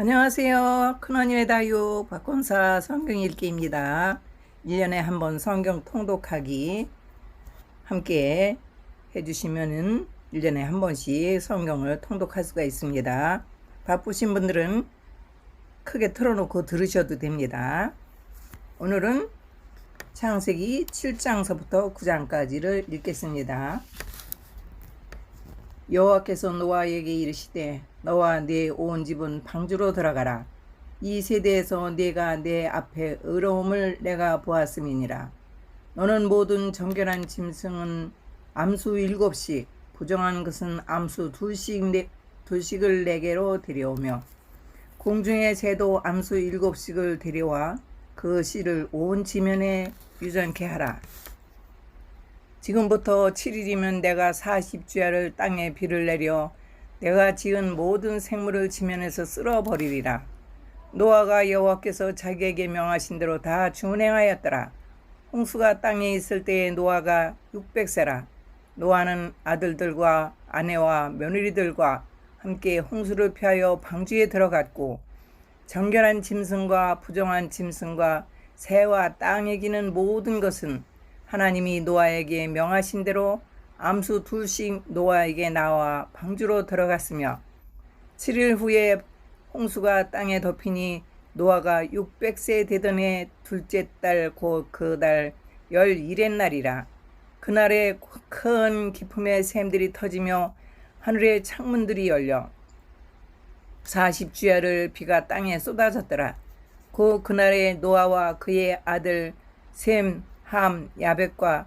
안녕하세요. 큰언니의 다육 박권사 성경 읽기입니다. 1년에 한 번 성경 통독하기 함께 해주시면은 1년에 한 번씩 성경을 통독할 수가 있습니다. 바쁘신 분들은 크게 틀어놓고 들으셔도 됩니다. 오늘은 창세기 7장서부터 9장까지를 읽겠습니다. 여호와께서 노아에게 이르시되 너와 네 온 집은 방주로 들어가라. 이 세대에서 네가 내 앞에 의로움을 내가 보았음이니라. 너는 모든 정결한 짐승은 암수 일곱씩 부정한 것은 암수 둘씩 네, 둘씩을 내게로 데려오며 공중의 새도 암수 일곱씩을 데려와 그 씨를 온 지면에 유전케 하라. 지금부터 7일이면 내가 40주야를 땅에 비를 내려 내가 지은 모든 생물을 지면에서 쓸어버리리라. 노아가 여호와께서 자기에게 명하신 대로 다 준행하였더라. 홍수가 땅에 있을 때에 노아가 600세라. 노아는 아들들과 아내와 며느리들과 함께 홍수를 피하여 방주에 들어갔고 정결한 짐승과 부정한 짐승과 새와 땅에 기는 모든 것은 하나님이 노아에게 명하신 대로 암수 둘씩 노아에게 나와 방주로 들어갔으며 7일 후에 홍수가 땅에 덮이니 노아가 600세 되던 해 둘째 달 곧 그 달 열일의 날이라 그날에 큰 기품의 샘들이 터지며 하늘의 창문들이 열려 40주야를 비가 땅에 쏟아졌더라. 그 그날에 노아와 그의 아들 셈, 함, 야벳과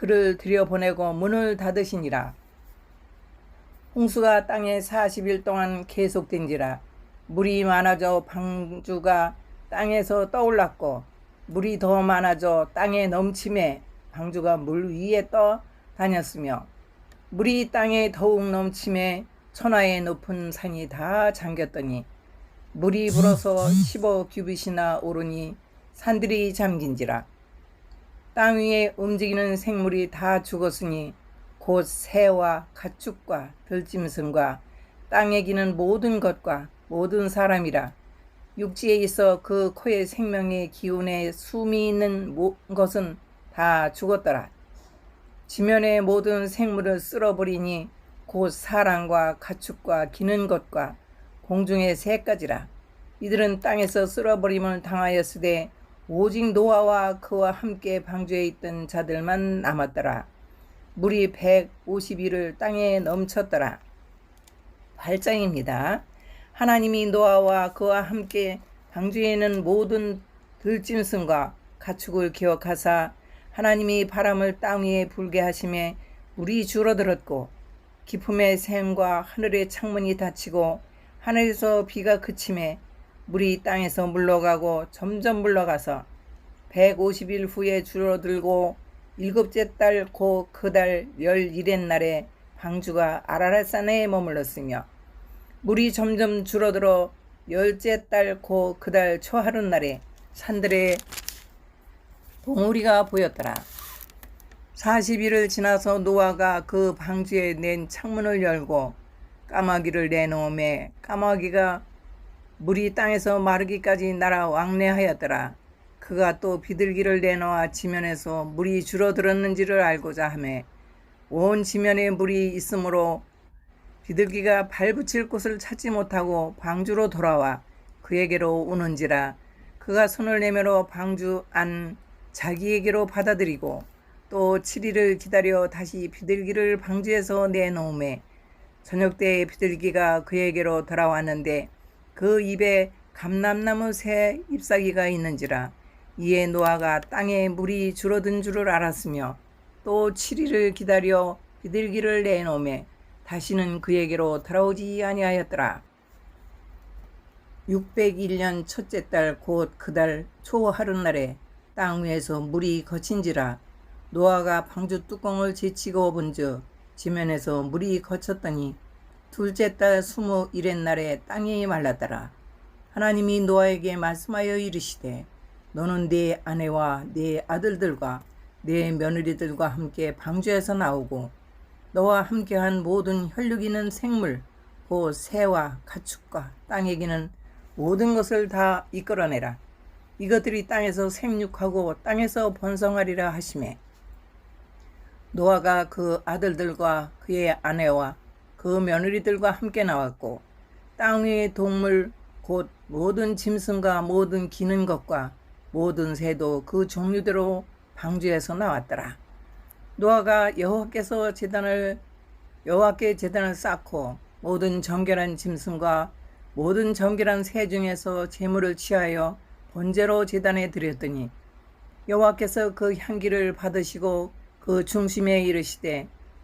그- 그를 들여보내고 문을 닫으시니라. 홍수가 땅에 40일 동안 계속된지라 물이 많아져 방주가 땅에서 떠올랐고 물이 더 많아져 땅에 넘침에 방주가 물 위에 떠 다녔으며 물이 땅에 더욱 넘침에 천하의 높은 산이 다 잠겼더니 물이 불어서 15 규빗이나 오르니 산들이 잠긴지라 땅 위에 움직이는 생물이 다 죽었으니 곧 새와 가축과 들짐승과 땅에 기는 모든 것과 모든 사람이라 육지에 있어 그 코의 생명의 기운에 숨이 있는 모- 것은 다 죽었더라. 지면의 모든 생물을 쓸어버리니 곧 사람과 가축과 기는 것과 공중의 새까지라. 이들은 땅에서 쓸어버림을 당하였으되 오직 노아와 그와 함께 방주에 있던 자들만 남았더라. 물이 150일을 땅에 넘쳤더라. 8장입니다. 하나님이 노아와 그와 함께 방주에는 모든 들짐승과 가축을 기억하사 하나님이 바람을 땅 위에 불게 하심에 물이 줄어들었고 기품의 샘과 하늘의 창문이 닫히고 하늘에서 비가 그침에 물이 땅에서 물러가고 점점 물러가서 150일 후에 줄어들고 일곱째 달 고 그달 열일의 날에 방주가 아라랏산에 머물렀으며 물이 점점 줄어들어 열째 달 고 그달 초하룻 날에 산들에 봉우리가 보였더라. 40일을 지나서 노아가 그 방주에 낸 창문을 열고 까마귀를 내놓음에 까마귀가 물이 땅에서 마르기까지 날아 왕래하였더라. 그가 또 비둘기를 내놓아 지면에서 물이 줄어들었는지를 알고자 하매 온 지면에 물이 있으므로 비둘기가 발붙일 곳을 찾지 못하고 방주로 돌아와 그에게로 오는지라 그가 손을 내밀어 방주 안 자기에게로 받아들이고 또 7일을 기다려 다시 비둘기를 방주에서 내놓음에 저녁 때에 비둘기가 그에게로 돌아왔는데 그 입에 감람나무 새 잎사귀가 있는지라 이에 노아가 땅에 물이 줄어든 줄을 알았으며 또 7일을 기다려 비둘기를 내놓음에 다시는 그에게로 돌아오지 아니하였더라. 601년 첫째 달 곧 그 달 초하룻날에 땅 위에서 물이 거친지라 노아가 방주 뚜껑을 제치고 본즉 지면에서 물이 거쳤더니 둘째 달 스무 일의 날에 땅이 말랐더라 하나님이 노아에게 말씀하여 이르시되 너는 네 아내와 네 아들들과 네 며느리들과 함께 방주에서 나오고 너와 함께한 모든 혈육 있는 생물 곧 새와 가축과 땅에 기는 모든 것을 다 이끌어내라. 이것들이 땅에서 생육하고 땅에서 번성하리라 하심에 노아가 그 아들들과 그의 아내와 그 며느리들과 함께 나왔고 땅 위의 동물 곧 모든 짐승과 모든 기는 것과 모든 새도 그 종류대로 방주에서 나왔더라. 노아가 여호와께서 제단을 여호와께 제단을 쌓고 모든 정결한 짐승과 모든 정결한 새 중에서 제물을 취하여 번제로 제단에 드렸더니 여호와께서 그 향기를 받으시고 그 중심에 이르시되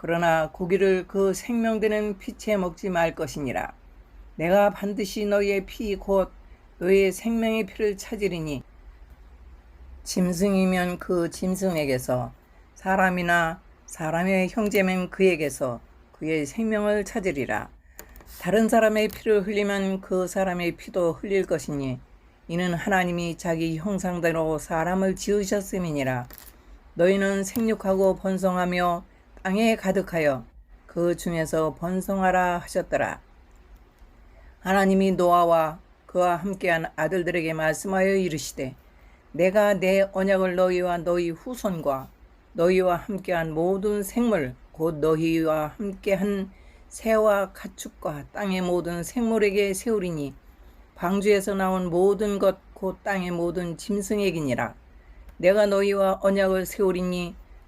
그러나 고기를 그 생명되는 피채 먹지 말 것이니라. 내가 반드시 너희의 피 곧 너희의 생명의 피를 찾으리니 짐승이면 그 짐승에게서 사람이나 사람의 형제면 그에게서 그의 생명을 찾으리라. 다른 사람의 피를 흘리면 그 사람의 피도 흘릴 것이니 이는 하나님이 자기 형상대로 사람을 지으셨음이니라. 너희는 생육하고 번성하며 땅에 가득하여 그 중에서 번성하라 하셨더라. 하나님이 노아와 그와 함께한 아들들에게 말씀하여 이르시되 내가 내 언약을 너희와 너희 후손과 너희와 함께한 모든 생물 곧 너희와 함께한 새와 가축과 땅의 모든 생물에게 세우리니 방주에서 나온 모든 것 곧 땅의 모든 짐승에게니라 내가 너희와 언약을 세우리니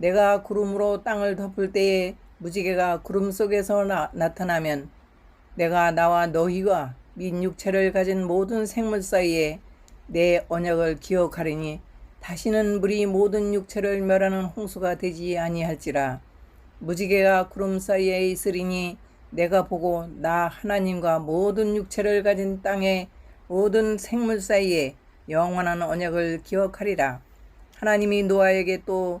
내가 구름으로 땅을 덮을 때에 무지개가 구름 속에서 나, 나타나면 내가 나와 너희와 및 육체를 가진 모든 생물 사이에 내 언약을 기억하리니 다시는 물이 모든 육체를 멸하는 홍수가 되지 아니할지라. 무지개가 구름 사이에 있으리니 내가 보고 나 하나님과 모든 육체를 가진 땅의 모든 생물 사이에 영원한 언약을 기억하리라. 하나님이 노아에게 또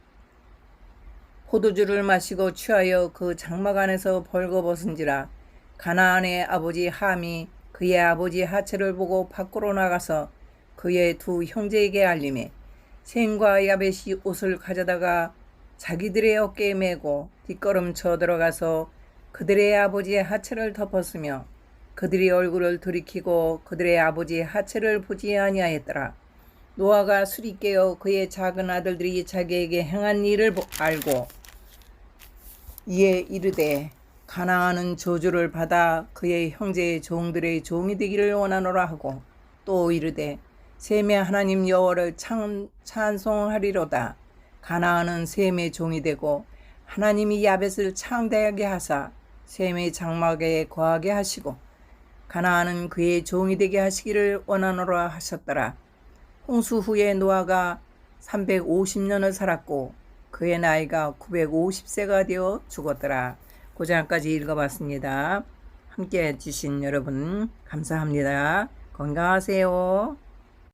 포도주를 마시고 취하여 그 장막 안에서 벌거벗은지라 가나안의 아버지 함이 그의 아버지 하체를 보고 밖으로 나가서 그의 두 형제에게 알림해 셈과 야벳이 옷을 가져다가 자기들의 어깨에 메고 뒷걸음쳐 들어가서 그들의 아버지의 하체를 덮었으며 그들이 얼굴을 돌이키고 그들의 아버지의 하체를 보지 아니하였더라. 노아가 술이 깨어 그의 작은 아들들이 자기에게 행한 일을 알고 이에 이르되 가나안은 저주를 받아 그의 형제의 종들의 종이 되기를 원하노라 하고 또 이르되 셈의 하나님 여호와를 찬, 찬송하리로다. 가나안은 셈의 종이 되고 하나님이 야벳을 창대하게 하사 셈의 장막에 거하게 하시고 가나안은 그의 종이 되게 하시기를 원하노라 하셨더라. 홍수 후에 노아가 350년을 살았고 그의 나이가 950세가 되어 죽었더라. 고장까지 읽어봤습니다. 함께 해주신 여러분 감사합니다. 건강하세요.